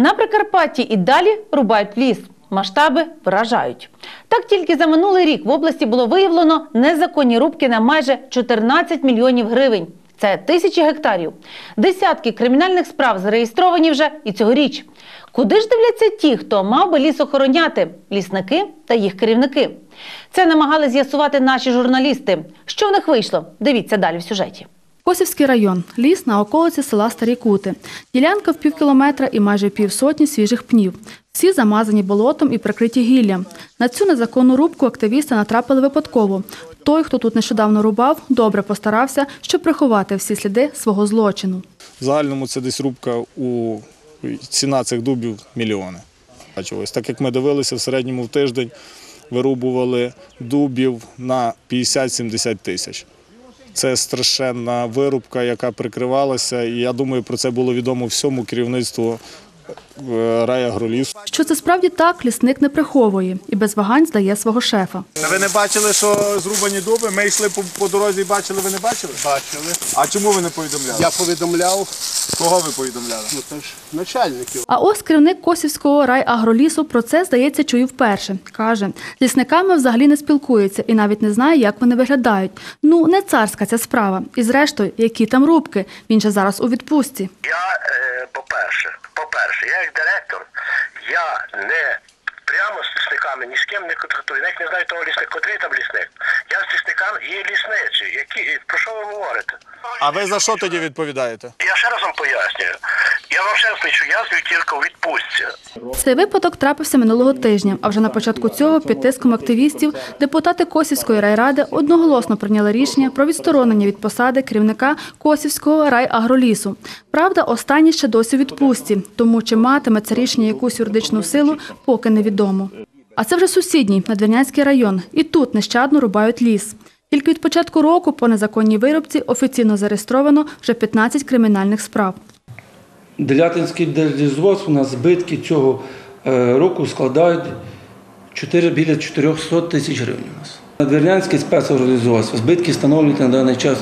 На Прикарпатті і далі рубають ліс. Масштаби вражають. Так тільки за минулий рік в області було виявлено незаконні рубки на майже 14 мільйонів гривень. Це тисячі гектарів. Десятки кримінальних справ зареєстровані вже і цьогоріч. Куди ж дивляться ті, хто мав би ліс охороняти лісники та їх керівники? Це намагали з'ясувати наші журналісти. Що в них вийшло? Дивіться далі в сюжеті. Косівський район. Ліс на околиці села Старі Кути. Ділянка в пів кілометра і майже півсотні свіжих пнів. Всі замазані болотом і прикриті гіллям. На цю незаконну рубку активісти натрапили випадково. Той, хто тут нещодавно рубав, добре постарався, щоб приховати всі сліди свого злочину. В загальному це десь рубка у ціна цих дубів мільйони. Ось так як ми дивилися, в середньому в тиждень вирубували дубів на 50-70 тисяч. Це страшенна вирубка, яка прикривалася, і я думаю, про це було відомо всьому керівництву е, райагролісу. Що це справді так, лісник не приховує і без вагань здає свого шефа. Ви не бачили, що зрубані дуби? Ми йшли по, по дорозі і бачили, ви не бачили? Бачили. А чому ви не повідомляли? Я повідомляв Кого ви повідомляли? ну, то ж, начальників. А ось керівник Косівського райагролісу про це, здається, чує вперше. Каже, з лісниками взагалі не спілкується і навіть не знає, як вони виглядають. Ну, не царська ця справа. І зрештою, які там рубки. Він же зараз у відпустці. Я, е, по-перше, по-перше, я як директор, я не прямо з лісниками ні з ким не контактую. Навіть не знаю того лісника, котрий там лісник. Я з лісниками є лісничі. Які, про що ви говорите? А ви за що тоді відповідаєте? Я ще раз вам пояснюю. Я вам ще раз кажу, я з тільки у відпустці. Цей випадок трапився минулого тижня. А вже на початку цього під тиском активістів депутати Косівської райради одноголосно прийняли рішення про відсторонення від посади керівника Косівського райагролісу. Правда, останній ще досі у відпустці, тому чи матиме це рішення якусь юридичну силу, поки невідомо. А це вже сусідній Надвірнянський район. І тут нещадно рубають ліс. Тільки від початку року по незаконній вирубці офіційно зареєстровано вже 15 кримінальних справ. Делятинський держлісгосп у нас збитки цього е, року складають 4, біля 400 тисяч гривень у нас. Надвірнянський спецорганізгосп збитки становлюють на даний час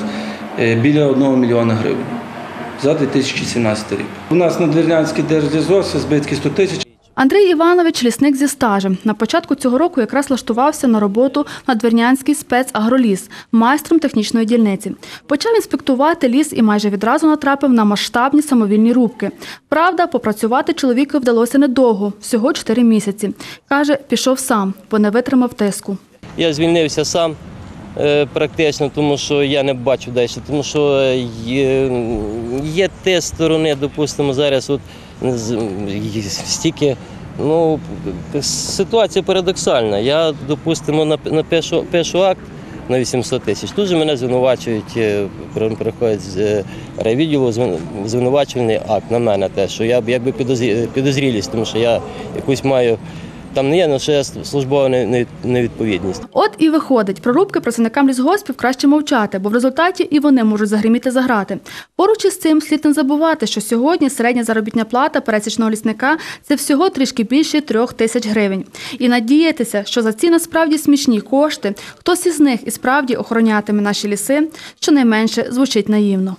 е, біля 1 мільйона гривень за 2017 рік. У нас Надвірнянський держлісгосп збитки 100 тисяч. Андрій Іванович – лісник зі стажем. На початку цього року якраз влаштувався на роботу на Двірнянський спецагроліс, майстром технічної дільниці. Почав інспектувати ліс і майже відразу натрапив на масштабні самовільні рубки. Правда, попрацювати чоловіку вдалося недовго – всього 4 місяці. Каже, пішов сам, бо не витримав тиску. Я звільнився сам е, практично, тому що я не бачу далі. Тому що е, є, є те сторони, допустимо, зараз от стільки. Ну, ситуація парадоксальна. Я, допустимо, на на першу, першу акт на 800 тисяч. Тут же мене звинувачують, е, приходять з е, райвідділу звинувачувальний акт на мене те, що я якби підозрілість, тому що я якусь маю. Там не є, що я службова не- не- невідповідність. От і виходить, про рубки працівникам лісгоспів краще мовчати, бо в результаті і вони можуть загриміти за грати. Поруч із цим слід не забувати, що сьогодні середня заробітня плата пересічного лісника – це всього трішки більше трьох тисяч гривень. І надіятися, що за ці насправді смішні кошти хтось із них і справді охоронятиме наші ліси, щонайменше звучить наївно.